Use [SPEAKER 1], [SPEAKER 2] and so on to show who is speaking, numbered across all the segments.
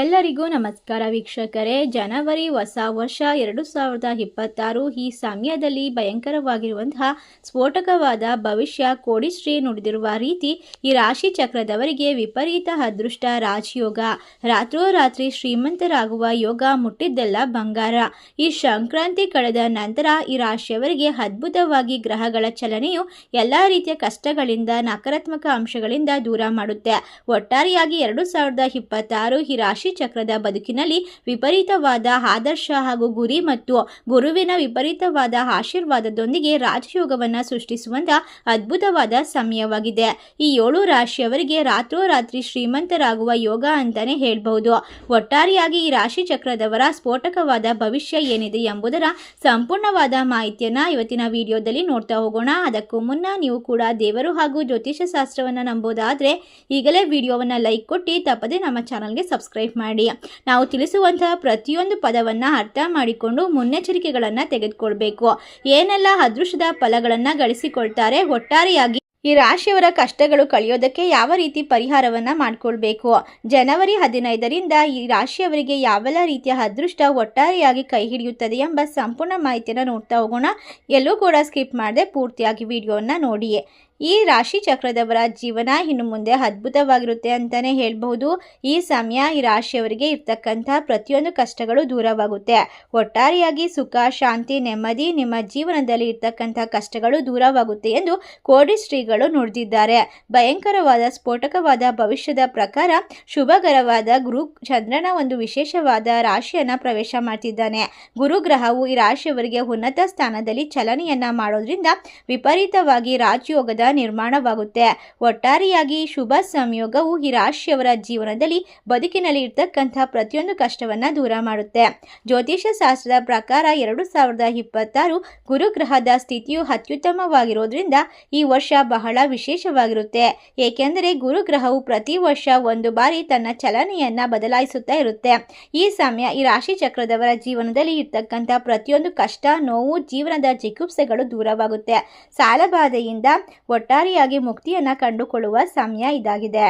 [SPEAKER 1] ಎಲ್ಲರಿಗೂ ನಮಸ್ಕಾರ ವೀಕ್ಷಕರೇ. ಜನವರಿ ಹೊಸ ವರ್ಷ ಎರಡು ಸಾವಿರದ ಇಪ್ಪತ್ತಾರು ಈ ಸಮಯದಲ್ಲಿ ಭಯಂಕರವಾಗಿರುವಂತಹ ಸ್ಫೋಟಕವಾದ ಭವಿಷ್ಯ ಕೋಡಿಶ್ರೀ ನುಡಿದಿರುವ ರೀತಿ ಈ ರಾಶಿ ಚಕ್ರದವರಿಗೆ ವಿಪರೀತ ಅದೃಷ್ಟ, ರಾಜಯೋಗ. ರಾತ್ರೋರಾತ್ರಿ ಶ್ರೀಮಂತರಾಗುವ ಯೋಗ ಮುಟ್ಟಿದ್ದೆಲ್ಲ ಬಂಗಾರ. ಈ ಸಂಕ್ರಾಂತಿ ಕಳೆದ ನಂತರ ಈ ರಾಶಿಯವರಿಗೆ ಅದ್ಭುತವಾಗಿ ಗ್ರಹಗಳ ಚಲನೆಯು ಎಲ್ಲ ರೀತಿಯ ಕಷ್ಟಗಳಿಂದ, ನಕಾರಾತ್ಮಕ ಅಂಶಗಳಿಂದ ದೂರ ಮಾಡುತ್ತೆ. ಒಟ್ಟಾರೆಯಾಗಿ ಎರಡು ಸಾವಿರದ ಇಪ್ಪತ್ತಾರು ಈ ರಾಶಿ ಚಕ್ರದ ಬದುಕಿನಲ್ಲಿ ವಿಪರೀತವಾದ ಆದರ್ಶ ಹಾಗೂ ಗುರಿ ಮತ್ತು ಗುರುವಿನ ವಿಪರೀತವಾದ ಆಶೀರ್ವಾದದೊಂದಿಗೆ ರಾಜಯೋಗವನ್ನು ಸೃಷ್ಟಿಸುವಂತ ಅದ್ಭುತವಾದ ಸಮಯವಾಗಿದೆ. ಈ ಏಳು ರಾಶಿಯವರಿಗೆ ರಾತ್ರೋರಾತ್ರಿ ಶ್ರೀಮಂತರಾಗುವ ಯೋಗ ಅಂತಾನೆ ಹೇಳಬಹುದು. ಒಟ್ಟಾರೆಯಾಗಿ ಈ ರಾಶಿ ಚಕ್ರದವರ ಸ್ಫೋಟಕವಾದ ಭವಿಷ್ಯ ಏನಿದೆ ಎಂಬುದರ ಸಂಪೂರ್ಣವಾದ ಮಾಹಿತಿಯನ್ನ ಇವತ್ತಿನ ವಿಡಿಯೋದಲ್ಲಿ ನೋಡ್ತಾ ಹೋಗೋಣ. ಅದಕ್ಕೂ ಮುನ್ನ ನೀವು ಕೂಡ ದೇವರು ಹಾಗೂ ಜ್ಯೋತಿಷ್ಯ ಶಾಸ್ತ್ರವನ್ನ ನಂಬೋದಾದ್ರೆ ಈಗಲೇ ವಿಡಿಯೋವನ್ನ ಲೈಕ್ ಕೊಟ್ಟು ತಪ್ಪದೆ ನಮ್ಮ ಚಾನಲ್ಗೆ ಸಬ್ಸ್ಕ್ರೈಬ್ ಮಾಡಿ. ನಾವು ತಿಳಿಸುವಂತಹ ಪ್ರತಿಯೊಂದು ಪದವನ್ನ ಅರ್ಥ ಮಾಡಿಕೊಂಡು ಮುನ್ನೆಚ್ಚರಿಕೆಗಳನ್ನ ತೆಗೆದುಕೊಳ್ಬೇಕು. ಏನೆಲ್ಲ ಅದೃಷ್ಟದ ಫಲಗಳನ್ನ ಗಳಿಸಿಕೊಳ್ತಾರೆ ಒಟ್ಟಾರೆಯಾಗಿ ಈ ರಾಶಿಯವರ ಕಷ್ಟಗಳು ಕಳೆಯೋದಕ್ಕೆ ಯಾವ ರೀತಿ ಪರಿಹಾರವನ್ನ ಮಾಡಿಕೊಳ್ಬೇಕು? ಜನವರಿ ಹದಿನೈದರಿಂದ ಈ ರಾಶಿಯವರಿಗೆ ಯಾವೆಲ್ಲ ರೀತಿಯ ಅದೃಷ್ಟ ಒಟ್ಟಾರೆಯಾಗಿ ಕೈ ಹಿಡಿಯುತ್ತದೆ ಎಂಬ ಸಂಪೂರ್ಣ ಮಾಹಿತಿಯನ್ನು ನೋಡ್ತಾ ಹೋಗೋಣ. ಎಲ್ಲೂ ಕೂಡ ಸ್ಕಿಪ್ ಮಾಡದೆ ಪೂರ್ತಿಯಾಗಿ ವಿಡಿಯೋನ ನೋಡಿ ಈ ರಾಶಿ ಚಕ್ರದವರ ಜೀವನ ಇನ್ನು ಮುಂದೆ ಅದ್ಭುತವಾಗಿರುತ್ತೆ ಅಂತಾನೆ ಹೇಳ್ಬಹುದು. ಈ ಸಮಯ ಈ ರಾಶಿಯವರಿಗೆ ಇರ್ತಕ್ಕಂಥ ಪ್ರತಿಯೊಂದು ಕಷ್ಟಗಳು ದೂರವಾಗುತ್ತೆ. ಒಟ್ಟಾರೆಯಾಗಿ ಸುಖ, ಶಾಂತಿ, ನೆಮ್ಮದಿ ನಿಮ್ಮ ಜೀವನದಲ್ಲಿ ಇರ್ತಕ್ಕಂಥ ಕಷ್ಟಗಳು ದೂರವಾಗುತ್ತೆ ಎಂದು ಕೋಡಿ ಶ್ರೀಗಳು ನುಡಿದಿದ್ದಾರೆ. ಭಯಂಕರವಾದ, ಸ್ಫೋಟಕವಾದ ಭವಿಷ್ಯದ ಪ್ರಕಾರ ಶುಭಕರವಾದ ಗುರು ಚಂದ್ರನ ಒಂದು ವಿಶೇಷವಾದ ರಾಶಿಯನ್ನ ಪ್ರವೇಶ ಮಾಡ್ತಿದ್ದಾನೆ. ಗುರು ಗ್ರಹವು ಈ ರಾಶಿಯವರಿಗೆ ಉನ್ನತ ಸ್ಥಾನದಲ್ಲಿ ಚಲನೆಯನ್ನ ಮಾಡೋದ್ರಿಂದ ವಿಪರೀತವಾಗಿ ರಾಜಯೋಗದ ನಿರ್ಮಾಣವಾಗುತ್ತೆ. ಒಟ್ಟಾರೆಯಾಗಿ ಶುಭ ಸಂಯೋಗವು ಈ ರಾಶಿಯವರ ಜೀವನದಲ್ಲಿ ಬದುಕಿನಲ್ಲಿ ಇರ್ತಕ್ಕಂಥ ಪ್ರತಿಯೊಂದು ಕಷ್ಟವನ್ನ ದೂರ ಮಾಡುತ್ತೆ. ಜ್ಯೋತಿಷ ಶಾಸ್ತ್ರದ ಪ್ರಕಾರ ಎರಡು ಸಾವಿರದ ಇಪ್ಪತ್ತಾರು ಗುರುಗ್ರಹದ ಸ್ಥಿತಿಯು ಅತ್ಯುತ್ತಮವಾಗಿರೋದ್ರಿಂದ ಈ ವರ್ಷ ಬಹಳ ವಿಶೇಷವಾಗಿರುತ್ತೆ. ಏಕೆಂದರೆ ಗುರುಗ್ರಹವು ಪ್ರತಿ ವರ್ಷ ಒಂದು ಬಾರಿ ತನ್ನ ಚಲನೆಯನ್ನ ಬದಲಾಯಿಸುತ್ತಾ ಇರುತ್ತೆ. ಈ ಸಮಯ ಈ ರಾಶಿ ಚಕ್ರದವರ ಜೀವನದಲ್ಲಿ ಇರ್ತಕ್ಕಂಥ ಪ್ರತಿಯೊಂದು ಕಷ್ಟ, ನೋವು, ಜೀವನದ ಜಿಗುಪ್ಸೆಗಳು ದೂರವಾಗುತ್ತೆ. ಸಾಲಬಾಧೆಯಿಂದ ಒಟ್ಟಾರೆಯಾಗಿ ಮುಕ್ತಿಯನ್ನ ಕಂಡುಕೊಳ್ಳುವ ಸಮಯ ಇದಾಗಿದೆ.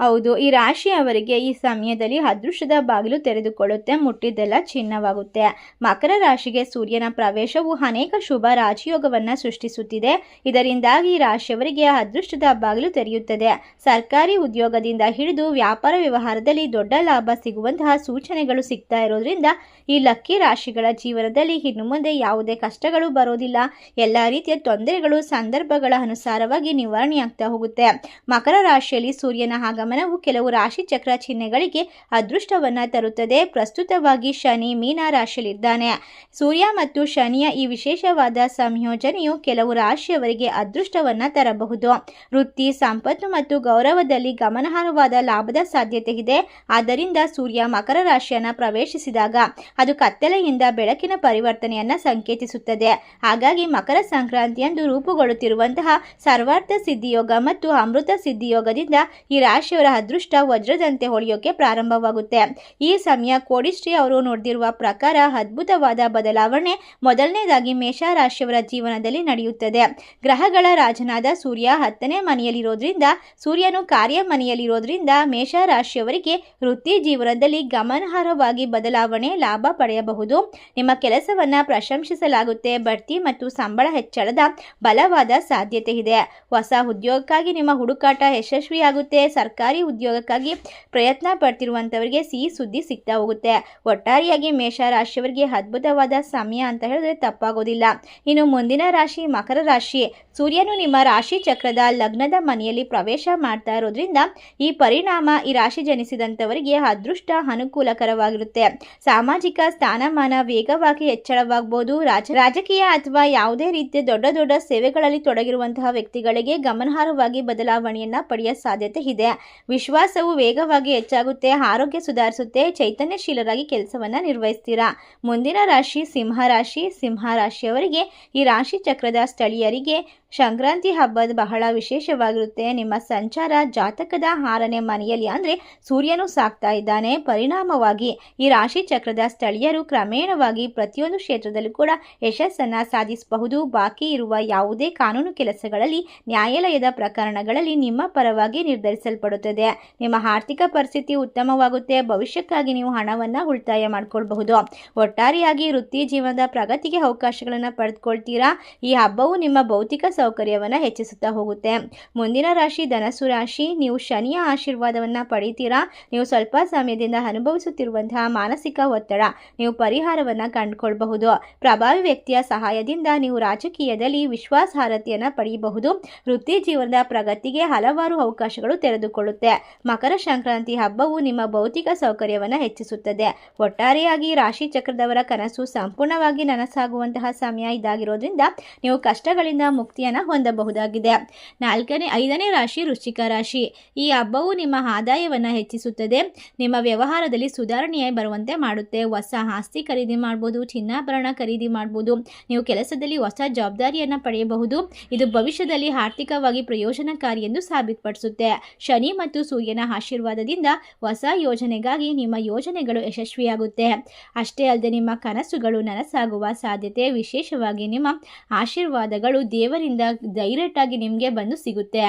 [SPEAKER 1] ಹೌದು, ಈ ರಾಶಿ ಅವರಿಗೆ ಈ ಸಮಯದಲ್ಲಿ ಅದೃಷ್ಟದ ಬಾಗಿಲು ತೆರೆದುಕೊಳ್ಳುತ್ತೆ, ಮುಟ್ಟಿದ್ದೆಲ್ಲ ಚಿನ್ನವಾಗುತ್ತೆ. ಮಕರ ರಾಶಿಗೆ ಸೂರ್ಯನ ಪ್ರವೇಶವು ಅನೇಕ ಶುಭ ರಾಜಯೋಗವನ್ನು ಸೃಷ್ಟಿಸುತ್ತಿದೆ. ಇದರಿಂದಾಗಿ ಈ ರಾಶಿಯವರಿಗೆ ಅದೃಷ್ಟದ ಬಾಗಿಲು ತೆರೆಯುತ್ತದೆ. ಸರ್ಕಾರಿ ಉದ್ಯೋಗದಿಂದ ಹಿಡಿದು ವ್ಯಾಪಾರ ವ್ಯವಹಾರದಲ್ಲಿ ದೊಡ್ಡ ಲಾಭ ಸಿಗುವಂತಹ ಸೂಚನೆಗಳು ಸಿಗ್ತಾ ಇರೋದ್ರಿಂದ ಈ ಲಕ್ಕಿ ರಾಶಿಗಳ ಜೀವನದಲ್ಲಿ ಇನ್ನು ಮುಂದೆ ಯಾವುದೇ ಕಷ್ಟಗಳು ಬರೋದಿಲ್ಲ. ಎಲ್ಲ ರೀತಿಯ ತೊಂದರೆಗಳು, ಸಂದರ್ಭಗಳ ಅನುಸಾರವಾಗಿ ನಿವಾರಣೆಯಾಗ್ತಾ ಹೋಗುತ್ತೆ. ಮಕರ ರಾಶಿಯಲ್ಲಿ ಸೂರ್ಯನ ಆಗಮನವು ಕೆಲವು ರಾಶಿ ಚಕ್ರ ಚಿಹ್ನೆಗಳಿಗೆ ಅದೃಷ್ಟವನ್ನ ತರುತ್ತದೆ. ಪ್ರಸ್ತುತವಾಗಿ ಶನಿ ಮೀನ ರಾಶಿಯಲ್ಲಿದ್ದಾನೆ. ಸೂರ್ಯ ಮತ್ತು ಶನಿಯ ಈ ವಿಶೇಷವಾದ ಸಂಯೋಜನೆಯು ಕೆಲವು ರಾಶಿಯವರಿಗೆ ಅದೃಷ್ಟವನ್ನ ತರಬಹುದು. ವೃತ್ತಿ, ಸಂಪತ್ತು ಮತ್ತು ಗೌರವದಲ್ಲಿ ಗಮನಾರ್ಹವಾದ ಲಾಭದ ಸಾಧ್ಯತೆ ಇದೆ. ಆದ್ದರಿಂದ ಸೂರ್ಯ ಮಕರ ರಾಶಿಯನ್ನ ಪ್ರವೇಶಿಸಿದಾಗ ಅದು ಕತ್ತಲೆಯಿಂದ ಬೆಳಕಿನ ಪರಿವರ್ತನೆಯನ್ನ ಸಂಕೇತಿಸುತ್ತದೆ. ಹಾಗಾಗಿ ಮಕರ ಸಂಕ್ರಾಂತಿಯಂದು ರೂಪುಗೊಳ್ಳುತ್ತಿರುವಂತಹ ಸರ್ವಾರ್ಥ ಸಿದ್ಧಿಯೋಗ ಮತ್ತು ಅಮೃತ ಸಿದ್ಧಿಯೋಗದಿಂದ ಈ ರಾಶಿಯವರ ಅದೃಷ್ಟ ವಜ್ರದಂತೆ ಹೊಳೆಯೋಕೆ ಪ್ರಾರಂಭವಾಗುತ್ತೆ. ಈ ಸಮಯ ಕೋಡಿಶ್ರೀ ಅವರು ನೋಡಿದಿರುವ ಪ್ರಕಾರ ಅದ್ಭುತವಾದ ಬದಲಾವಣೆ ಮೊದಲನೇದಾಗಿ ಮೇಷ ರಾಶಿಯವರ ಜೀವನದಲ್ಲಿ ನಡೆಯುತ್ತದೆ. ಗ್ರಹಗಳ ರಾಜನಾದ ಸೂರ್ಯ ಹತ್ತನೇ ಮನೆಯಲ್ಲಿರೋದ್ರಿಂದ, ಸೂರ್ಯನು ಕಾರ್ಯ ಮನೆಯಲ್ಲಿರೋದ್ರಿಂದ ಮೇಷ ರಾಶಿಯವರಿಗೆ ವೃತ್ತಿ ಜೀವನದಲ್ಲಿ ಗಮನಾರ್ಹವಾಗಿ ಬದಲಾವಣೆ ಲಾಭ ಪಡೆಯಬಹುದು. ನಿಮ್ಮ ಕೆಲಸವನ್ನ ಪ್ರಶಂಸಿಸಲಾಗುತ್ತೆ. ಬಡ್ತಿ ಮತ್ತು ಸಂಬಳ ಹೆಚ್ಚಳದ ಬಲವಾದ ಸಾಧ್ಯತೆ ಇದೆ. ಹೊಸ ಉದ್ಯೋಗಕ್ಕಾಗಿ ನಿಮ್ಮ ಹುಡುಕಾಟ ಯಶಸ್ವಿಯಾಗುತ್ತೆ. ಸರ್ಕಾರಿ ಉದ್ಯೋಗಕ್ಕಾಗಿ ಪ್ರಯತ್ನ ಪಡ್ತಿರುವಂಥವರಿಗೆ ಸಿಹಿ ಸುದ್ದಿ ಸಿಗ್ತಾ ಹೋಗುತ್ತೆ. ಒಟ್ಟಾರೆಯಾಗಿ ಮೇಷ ರಾಶಿಯವರಿಗೆ ಅದ್ಭುತವಾದ ಸಮಯ ಅಂತ ಹೇಳಿದ್ರೆ ತಪ್ಪಾಗೋದಿಲ್ಲ. ಇನ್ನು ಮುಂದಿನ ರಾಶಿ ಮಕರ ರಾಶಿ. ಸೂರ್ಯನು ನಿಮ್ಮ ರಾಶಿ ಚಕ್ರದ ಲಗ್ನದ ಮನೆಯಲ್ಲಿ ಪ್ರವೇಶ ಮಾಡ್ತಾ ಇರೋದ್ರಿಂದ ಈ ಪರಿಣಾಮ ಈ ರಾಶಿ ಜನಿಸಿದಂಥವರಿಗೆ ಅದೃಷ್ಟ ಅನುಕೂಲಕರವಾಗಿರುತ್ತೆ. ಸಾಮಾಜಿಕ ಸ್ಥಾನಮಾನ ವೇಗವಾಗಿ ಹೆಚ್ಚಳವಾಗಬಹುದು ರಾಜ ರಾಜಕೀಯ ಅಥವಾ ಯಾವುದೇ ರೀತಿಯ ದೊಡ್ಡ ದೊಡ್ಡ ಸೇವೆಗಳಲ್ಲಿ ತೊಡಗಿರುವಂತಹ ವ್ಯಕ್ತಿಗಳಿಗೆ ಗಮನಾರ್ಹವಾಗಿ ಬದಲಾವಣೆಯನ್ನ ಪಡೆಯ ಸಾಧ್ಯತೆ ಇದೆ. ವಿಶ್ವಾಸವು ವೇಗವಾಗಿ ಹೆಚ್ಚಾಗುತ್ತೆ, ಆರೋಗ್ಯ ಸುಧಾರಿಸುತ್ತೆ, ಚೈತನ್ಯಶೀಲರಾಗಿ ಕೆಲಸವನ್ನ ನಿರ್ವಹಿಸ್ತೀರಾ? ಮುಂದಿನ ರಾಶಿ, ಸಿಂಹ ರಾಶಿ, ಸಿಂಹ ರಾಶಿಯವರಿಗೆ ಈ ರಾಶಿ ಚಕ್ರದ ಸ್ಥಳೀಯರಿಗೆ ಸಂಕ್ರಾಂತಿ ಹಬ್ಬದ ಬಹಳ ವಿಶೇಷವಾಗಿರುತ್ತೆ. ನಿಮ್ಮ ಸಂಚಾರ ಜಾತಕದ ಆರನೇ ಮನೆಯಲ್ಲಿ ಅಂದರೆ ಸೂರ್ಯನು ಸಾಕ್ತಾ ಇದ್ದಾನೆ. ಪರಿಣಾಮವಾಗಿ ಈ ರಾಶಿ ಚಕ್ರದ ಸ್ಥಳೀಯರು ಕ್ರಮೇಣವಾಗಿ ಪ್ರತಿಯೊಂದು ಕ್ಷೇತ್ರದಲ್ಲೂ ಕೂಡ ಯಶಸ್ಸನ್ನು ಸಾಧಿಸಬಹುದು. ಬಾಕಿ ಇರುವ ಯಾವುದೇ ಕಾನೂನು ಕೆಲಸಗಳಲ್ಲಿ, ನ್ಯಾಯಾಲಯದ ಪ್ರಕರಣಗಳಲ್ಲಿ ನಿಮ್ಮ ಪರವಾಗಿ ನಿರ್ಧರಿಸಲ್ಪಡುತ್ತದೆ. ನಿಮ್ಮ ಆರ್ಥಿಕ ಪರಿಸ್ಥಿತಿ ಉತ್ತಮವಾಗುತ್ತೆ. ಭವಿಷ್ಯಕ್ಕಾಗಿ ನೀವು ಹಣವನ್ನು ಉಳಿತಾಯ ಮಾಡಿಕೊಳ್ಬಹುದು. ಒಟ್ಟಾರೆಯಾಗಿ ವೃತ್ತಿ ಜೀವನದ ಪ್ರಗತಿಗೆ ಅವಕಾಶಗಳನ್ನು ಪಡೆದುಕೊಳ್ತೀರಾ? ಈ ಹಬ್ಬವು ನಿಮ್ಮ ಭೌತಿಕ ಸೌಕರ್ಯವನ್ನು ಹೆಚ್ಚಿಸುತ್ತಾ ಹೋಗುತ್ತೆ. ಮುಂದಿನ ರಾಶಿ ಧನಸು ರಾಶಿ. ನೀವು ಶನಿಯ ಆಶೀರ್ವಾದವನ್ನು ಪಡಿತೀರಾ? ನೀವು ಸ್ವಲ್ಪ ಸಮಯದಿಂದ ಅನುಭವಿಸುತ್ತಿರುವಂತಹ ಮಾನಸಿಕ ಒತ್ತಡ, ನೀವು ಪರಿಹಾರವನ್ನು ಕಂಡುಕೊಳ್ಬಹುದು. ಪ್ರಭಾವಿ ವ್ಯಕ್ತಿಯ ಸಹಾಯದಿಂದ ನೀವು ರಾಜಕೀಯದಲ್ಲಿ ವಿಶ್ವಾಸಾರ್ಹತೆಯನ್ನು ಪಡೆಯಬಹುದು ವೃತ್ತಿ ಜೀವನದ ಪ್ರಗತಿಗೆ ಹಲವಾರು ಅವಕಾಶಗಳು ತೆರೆದುಕೊಳ್ಳುತ್ತೆ. ಮಕರ ಸಂಕ್ರಾಂತಿ ಹಬ್ಬವು ನಿಮ್ಮ ಭೌತಿಕ ಸೌಕರ್ಯವನ್ನು ಹೆಚ್ಚಿಸುತ್ತದೆ. ಒಟ್ಟಾರೆಯಾಗಿ ರಾಶಿ ಚಕ್ರದವರ ಕನಸು ಸಂಪೂರ್ಣವಾಗಿ ನನಸಾಗುವಂತಹ ಸಮಯ ಇದಾಗಿರೋದ್ರಿಂದ ನೀವು ಕಷ್ಟಗಳಿಂದ ಮುಕ್ತಿಯನ್ನು ಹೊಂದಬಹುದಾಗಿದೆ. ನಾಲ್ಕನೇ, ಐದನೇ ರಾಶಿ ವೃಶ್ಚಿಕ ರಾಶಿ. ಈ ಹಬ್ಬವು ನಿಮ್ಮ ಆದಾಯವನ್ನು ಹೆಚ್ಚಿಸುತ್ತದೆ. ನಿಮ್ಮ ವ್ಯವಹಾರದಲ್ಲಿ ಸುಧಾರಣೆಯೇ ಬರುವಂತೆ ಮಾಡುತ್ತೆ. ಹೊಸ ಆಸ್ತಿ ಖರೀದಿ ಮಾಡ್ಬೋದು, ಚಿನ್ನಾಭರಣ ಖರೀದಿ ಮಾಡ್ಬೋದು. ನೀವು ಕೆಲಸದಲ್ಲಿ ಹೊಸ ಜವಾಬ್ದಾರಿಯನ್ನು ಪಡೆಯಬಹುದು. ಇದು ಭವಿಷ್ಯದಲ್ಲಿ ಆರ್ಥಿಕವಾಗಿ ಪ್ರಯೋಜನಕಾರಿ ಎಂದು ಸಾಬೀತುಪಡಿಸುತ್ತೆ. ಶನಿ ಮತ್ತು ಸೂರ್ಯನ ಆಶೀರ್ವಾದದಿಂದ ಹೊಸ ಯೋಜನೆಗಾಗಿ ನಿಮ್ಮ ಯೋಜನೆಗಳು ಯಶಸ್ವಿಯಾಗುತ್ತೆ. ಅಷ್ಟೇ ಅಲ್ಲದೆ ನಿಮ್ಮ ಕನಸುಗಳು ನನಸಾಗುವ ಸಾಧ್ಯತೆ. ವಿಶೇಷವಾಗಿ ನಿಮ್ಮ ಆಶೀರ್ವಾದಗಳು ದೇವರಿಂದ ಡೈರೆಕ್ಟ್ ಆಗಿ ನಿಮಗೆ ಬಂದು ಸಿಗುತ್ತೆ.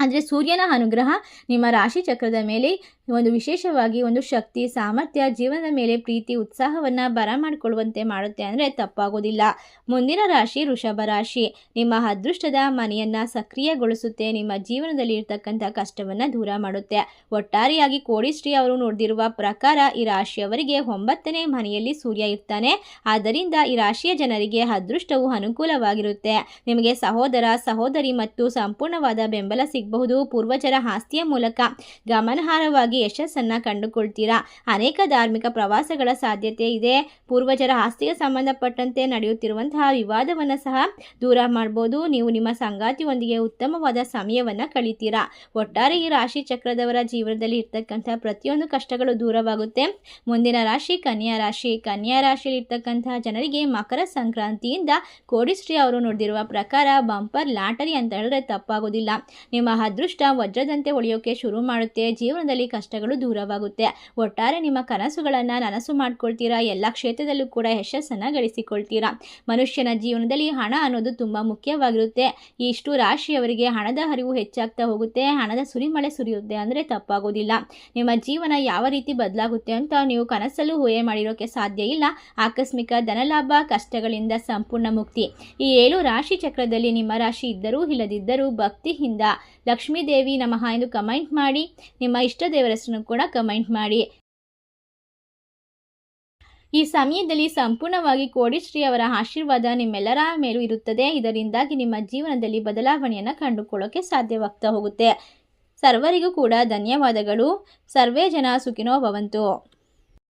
[SPEAKER 1] ಅಂದರೆ ಸೂರ್ಯನ ಅನುಗ್ರಹ ನಿಮ್ಮ ರಾಶಿ ಚಕ್ರದ ಮೇಲೆ ಒಂದು ವಿಶೇಷವಾಗಿ ಒಂದು ಶಕ್ತಿ, ಸಾಮರ್ಥ್ಯ, ಜೀವನದ ಮೇಲೆ ಪ್ರೀತಿ, ಉತ್ಸಾಹವನ್ನು ಬರಮಾಡಿಕೊಳ್ಳುವಂತೆ ಮಾಡುತ್ತೆ ಅಂದರೆ ತಪ್ಪಾಗೋದಿಲ್ಲ. ಮುಂದಿನ ರಾಶಿ ವೃಷಭ ರಾಶಿ. ನಿಮ್ಮ ಅದೃಷ್ಟದ ಮನೆಯನ್ನು ಸಕ್ರಿಯಗೊಳಿಸುತ್ತೆ, ನಿಮ್ಮ ಜೀವನದಲ್ಲಿ ಇರ್ತಕ್ಕಂಥ ಕಷ್ಟವನ್ನು ದೂರ ಮಾಡುತ್ತೆ. ಒಟ್ಟಾರೆಯಾಗಿ ಕೋಡಿಶ್ರೀ ಅವರು ನೋಡಿದಿರುವ ಪ್ರಕಾರ ಈ ರಾಶಿಯವರಿಗೆ ಒಂಬತ್ತನೇ ಮನೆಯಲ್ಲಿ ಸೂರ್ಯ ಇರ್ತಾನೆ. ಆದ್ದರಿಂದ ಈ ರಾಶಿಯ ಜನರಿಗೆ ಅದೃಷ್ಟವು ಅನುಕೂಲವಾಗಿರುತ್ತೆ. ನಿಮಗೆ ಸಹೋದರ, ಸಹೋದರಿ ಮತ್ತು ಸಂಪೂರ್ಣವಾದ ಬೆಂಬಲ ಸಿಗಬಹುದು. ಪೂರ್ವಜರ ಆಸ್ತಿಯ ಮೂಲಕ ಗಮನಾರ್ಹವಾಗಿ ಯಶಸ್ಸನ್ನು ಕಂಡುಕೊಳ್ತೀರಾ? ಅನೇಕ ಧಾರ್ಮಿಕ ಪ್ರವಾಸಗಳ ಸಾಧ್ಯತೆ ಇದೆ. ಪೂರ್ವಜರ ಆಸ್ತಿಗೆ ಸಂಬಂಧಪಟ್ಟಂತೆ ನಡೆಯುತ್ತಿರುವಂತಹ ವಿವಾದವನ್ನು ಸಹ ದೂರ ಮಾಡಬಹುದು ನೀವು ನಿಮ್ಮ ಸಂಗಾತಿಯೊಂದಿಗೆ ಉತ್ತಮವಾದ ಸಮಯವನ್ನು ಕಳಿತೀರಾ? ಒಟ್ಟಾರೆ ಈ ರಾಶಿ ಚಕ್ರದವರ ಜೀವನದಲ್ಲಿ ಇರ್ತಕ್ಕಂಥ ಪ್ರತಿಯೊಂದು ಕಷ್ಟಗಳು ದೂರವಾಗುತ್ತೆ. ಮುಂದಿನ ರಾಶಿ ಕನ್ಯಾ ರಾಶಿ. ಕನ್ಯಾ ರಾಶಿಯಲ್ಲಿ ಇರ್ತಕ್ಕಂತಹ ಜನರಿಗೆ ಮಕರ ಸಂಕ್ರಾಂತಿಯಿಂದ ಕೋಡಿಶ್ರೀ ಅವರು ನೋಡಿದಿರುವ ಪ್ರಕಾರ ಬಂಪರ್ ಲಾಟರಿ ಅಂತ ಹೇಳಿದ್ರೆ ತಪ್ಪಾಗೋದಿಲ್ಲ. ನಿಮ್ಮ ಅದೃಷ್ಟ ವಜ್ರದಂತೆ ಹೊಳೆಯೋಕೆ ಶುರು ಮಾಡುತ್ತೆ. ಜೀವನದಲ್ಲಿ ಕಷ್ಟಗಳು ದೂರವಾಗುತ್ತೆ. ಒಟ್ಟಾರೆ ನಿಮ್ಮ ಕನಸುಗಳನ್ನು ನನಸು ಮಾಡ್ಕೊಳ್ತೀರಾ? ಎಲ್ಲ ಕ್ಷೇತ್ರದಲ್ಲೂ ಕೂಡ ಯಶಸ್ಸನ್ನು ಗಳಿಸಿಕೊಳ್ತೀರಾ? ಮನುಷ್ಯನ ಜೀವನದಲ್ಲಿ ಹಣ ಅನ್ನೋದು ತುಂಬ ಮುಖ್ಯವಾಗಿರುತ್ತೆ. ಇಷ್ಟು ರಾಶಿಯವರಿಗೆ ಹಣದ ಹರಿವು ಹೆಚ್ಚಾಗ್ತಾ ಹೋಗುತ್ತೆ. ಹಣದ ಸುರಿಮಳೆ ಸುರಿಯುತ್ತೆ ಅಂದರೆ ತಪ್ಪಾಗೋದಿಲ್ಲ. ನಿಮ್ಮ ಜೀವನ ಯಾವ ರೀತಿ ಬದಲಾಗುತ್ತೆ ಅಂತ ನೀವು ಕನಸಲ್ಲೂ ಊಹೆ ಮಾಡಿರೋಕ್ಕೆ ಸಾಧ್ಯ ಇಲ್ಲ. ಆಕಸ್ಮಿಕ ಧನಲಾಭ, ಕಷ್ಟಗಳಿಂದ ಸಂಪೂರ್ಣ ಮುಕ್ತಿ. ಈ ಏಳು ರಾಶಿ ಚಕ್ರದಲ್ಲಿ ನಿಮ್ಮ ರಾಶಿ ಇದ್ದರೂ ಇಲ್ಲದಿದ್ದರೂ ಭಕ್ತಿಯಿಂದ ಲಕ್ಷ್ಮೀ ದೇವಿ ನಮಃ ಎಂದು ಕಮೆಂಟ್ ಮಾಡಿ. ನಿಮ್ಮ ಇಷ್ಟ ದೇವರ ಹೆಸರನ್ನು ಕೂಡ ಕಮೆಂಟ್ ಮಾಡಿ. ಈ ಸಮಯದಲ್ಲಿ ಸಂಪೂರ್ಣವಾಗಿ ಕೋಡಿಶ್ರೀ ಅವರ ಆಶೀರ್ವಾದ ನಿಮ್ಮೆಲ್ಲರ ಮೇಲೂ ಇರುತ್ತದೆ. ಇದರಿಂದಾಗಿ ನಿಮ್ಮ ಜೀವನದಲ್ಲಿ ಬದಲಾವಣೆಯನ್ನು ಕಂಡುಕೊಳ್ಳೋಕೆ ಸಾಧ್ಯವಾಗ್ತಾ ಹೋಗುತ್ತೆ. ಸರ್ವರಿಗೂ ಕೂಡ ಧನ್ಯವಾದಗಳು. ಸರ್ವೇ ಜನ ಸುಖಿನೋ ಭವಂತು.